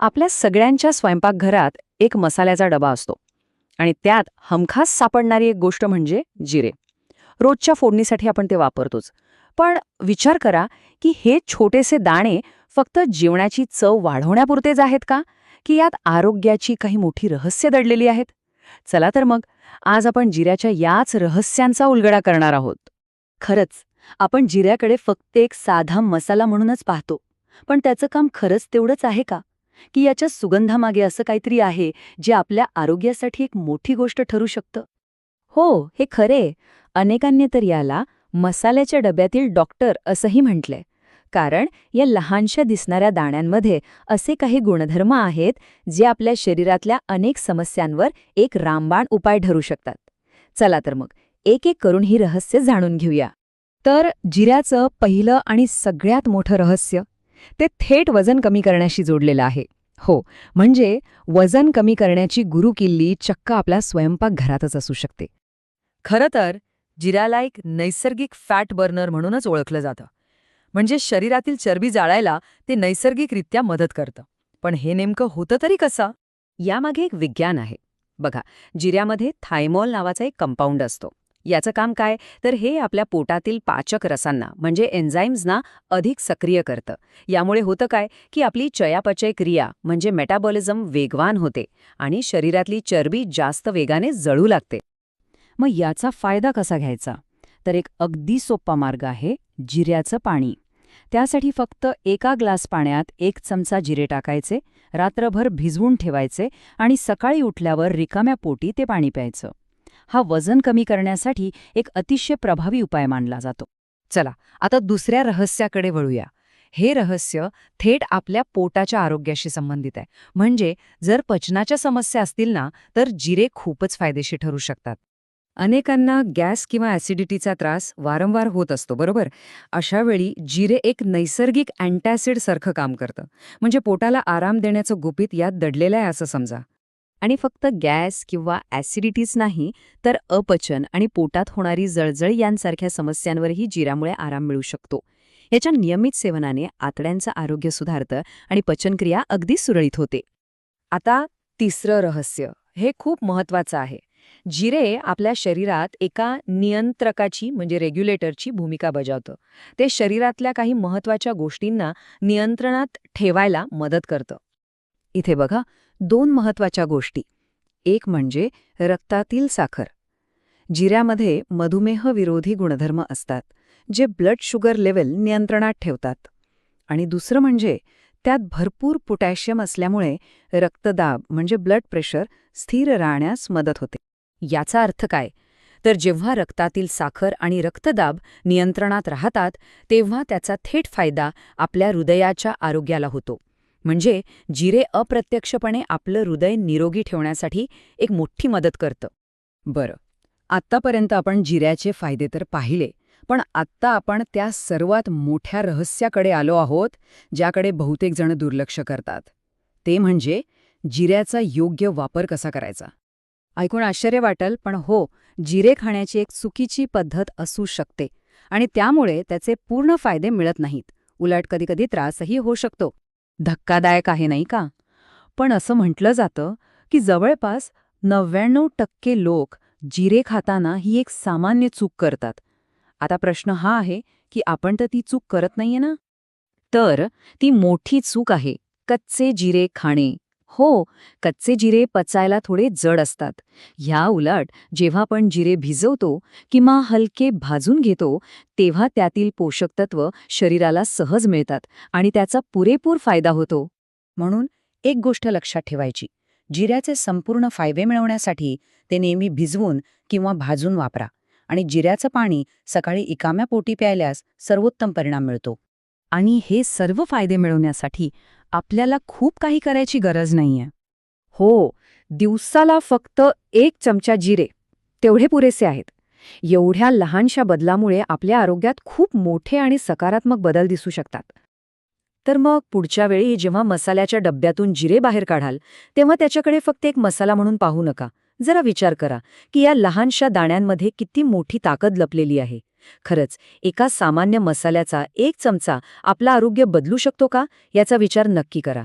आपल्या सगळ्यांच्या स्वयंपाकघरात एक मसाल्याचा डबा असतो. आणि त्यात हमखास सापडणारी एक गोष्ट म्हणजे जिरे. रोजच्या फोडणीसाठी आपण ते वापरतोच. पण विचार करा की हे छोटेसे दाणे फक्त जेवणाची चव वाढवण्यापुरतेच आहेत का? की यात आरोग्याची काही मोठी रहस्य दडलेली आहेत? चला तर मग आज आपण जिऱ्याच्या याच रहस्यांचा उलगडा करणार आहोत. खरंच आपण जिऱ्याकडे फक्त एक साधा मसाला म्हणूनच पाहतो. पण त्याचं काम खरंच तेवढंच आहे का? की याच्या सुगंधामागे असं काहीतरी आहे जे आपल्या आरोग्यासाठी एक मोठी गोष्ट ठरू शकतं? हो हे खरे. अनेकांनी तर याला मसाल्याच्या डब्यातील डॉक्टर असंही म्हटलंय. कारण या लहानशा दिसणाऱ्या दाण्यांमध्ये असे काही गुणधर्म आहेत जे आपल्या शरीरातल्या अनेक समस्यांवर एक रामबाण उपाय ठरू शकतात. चला तर मग एक एक करून ही रहस्य जाणून घेऊया. तर जिऱ्याचं पहिलं आणि सगळ्यात मोठं रहस्य ते थेट वजन कमी करण्याशी जोडलेलं आहे. हो म्हणजे वजन कमी करण्याची गुरुकिल्ली चक्क आपल्या स्वयंपाकघरातच असू शकते. खरं तर जिऱ्याला एक नैसर्गिक फॅट बर्नर म्हणूनच ओळखलं जातं. म्हणजे शरीरातील चरबी जाळायला ते नैसर्गिकरित्या मदत करतं. पण हे नेमकं होतं तरी कसं? यामागे एक विज्ञान आहे. बघा जिऱ्यामध्ये थायमॉल नावाचा एक कंपाऊंड असतो. याचं काम काय? तर हे आपल्या पोटातील पाचक रसांना म्हणजे एन्झाईम्सना अधिक सक्रिय करतं. यामुळे होतं काय? की आपली चयापचय क्रिया म्हणजे मेटाबॉलिझम वेगवान होते आणि शरीरातली चरबी जास्त वेगाने जळू लागते. मग याचा फायदा कसा घ्यायचा? तर एक अगदी सोपा मार्ग आहे जिऱ्याचं पाणी. त्यासाठी फक्त एका ग्लास पाण्यात एक चमचा जिरे टाकायचे रात्रभर भिजवून ठेवायचे आणि सकाळी उठल्यावर रिकाम्या पोटी ते पाणी प्यायचं. हा वजन कमी करण्यासाठी एक अतिशय प्रभावी उपाय मानला जातो. चला आता दुसऱ्या रहस्याकडे वळूया. हे रहस्य थेट आपल्या पोटाच्या आरोग्याशी संबंधित आहे. म्हणजे जर पचनाच्या समस्या असतील ना तर जिरे खूपच फायदेशीर ठरू शकतात. अनेकांना गॅस किंवा ॲसिडिटीचा त्रास वारंवार होत असतो बरोबर? अशा वेळी जिरे एक नैसर्गिक अँटॅसिडसारखं काम करतं. म्हणजे पोटाला आराम देण्याचं गुपित यात दडलेलं आहे असं समजा. आणि फक्त गॅस किंवा ॲसिडिटीच नाही तर अपचन आणि पोटात होणारी जळजळ यांसारख्या समस्यांवरही जिऱ्यामुळे आराम मिळू शकतो. याच्या नियमित सेवनाने आतड्यांचं आरोग्य सुधारतं आणि पचनक्रिया अगदी सुरळीत होते. आता तिसरं रहस्य. हे खूप महत्वाचं आहे. जिरे आपल्या शरीरात एका नियंत्रकाची म्हणजे रेग्युलेटरची भूमिका बजावतं. ते शरीरातल्या काही महत्त्वाच्या गोष्टींना नियंत्रणात ठेवायला मदत करतं. इथे बघा दोन महत्त्वाच्या गोष्टी. एक म्हणजे रक्तातील साखर. जिऱ्यामध्ये मधुमेह विरोधी गुणधर्म असतात जे ब्लड शुगर लेवल नियंत्रणात ठेवतात. आणि दुसरं म्हणजे त्यात भरपूर पोटॅशियम असल्यामुळे रक्तदाब म्हणजे ब्लड प्रेशर स्थिर राहण्यास मदत होते. याचा अर्थ काय? तर जेव्हा रक्तातील साखर आणि रक्तदाब नियंत्रणात राहतात तेव्हा त्याचा थेट फायदा आपल्या हृदयाच्या आरोग्याला होतो. म्हणजे जिरे अप्रत्यक्षपणे आपलं हृदय निरोगी ठेवण्यासाठी एक मोठी मदत करतं. बरं आत्तापर्यंत आपण जिऱ्याचे फायदे तर पाहिले पण आत्ता आपण त्या सर्वात मोठ्या रहस्याकडे आलो आहोत ज्याकडे बहुतेक जण दुर्लक्ष करतात. ते म्हणजे जिऱ्याचा योग्य वापर कसा करायचा? ऐकून आश्चर्य वाटेल पण हो जिरे खाण्याची एक चुकीची पद्धत असू शकते आणि त्यामुळे त्याचे पूर्ण फायदे मिळत नाहीत. उलट कधीकधी त्रासही होऊ शकतो. धक्कादायक आहे नाही का? पण असं म्हटलं जातं की जवळपास नव्याण्णव टक्के लोक जिरे खाताना ही एक सामान्य चूक करतात. आता प्रश्न हा आहे की आपण तर ती चूक करत नाहीये ना? तर ती मोठी चूक आहे कच्चे जिरे खाणे. हो कच्चे जिरे पचायला थोडे जड असतात. ह्या उलट जेव्हा आपण जिरे भिजवतो किंवा हलके भाजून घेतो तेव्हा त्यातील पोषक तत्व शरीराला सहज मिळतात आणि त्याचा पुरेपूर फायदा होतो. म्हणून एक गोष्ट लक्षात ठेवायची. जिऱ्याचे संपूर्ण फायदे मिळवण्यासाठी ते नेहमी भिजवून किंवा भाजून वापरा आणि जिऱ्याचं पाणी सकाळी इकाम्या पोटी प्यायल्यास सर्वोत्तम परिणाम मिळतो. आणि हे सर्व फायदे मिळवण्यासाठी आपल्याला खूप काही करायची गरज नाहीये. हो दिवसाला फक्त एक चमचा जिरे तेवढे पुरेसे आहेत. एवढ्या लहानशा बदलामुळे आपल्या आरोग्यात खूप मोठे आणि सकारात्मक बदल दिसू शकतात. तर मग पुढच्या वेळी जेव्हा मसाल्याच्या डब्यातून जिरे बाहेर काढाल तेव्हा त्याच्याकडे फक्त एक मसाला म्हणून पाहू नका. जरा विचार करा की या लहानशा दाण्यांमध्ये किती मोठी ताकद लपलेली आहे. खरंच एका सामान्य मसाल्याचा एक चमचा आपलं आरोग्य बदलू शकतो का? याचा विचार नक्की करा.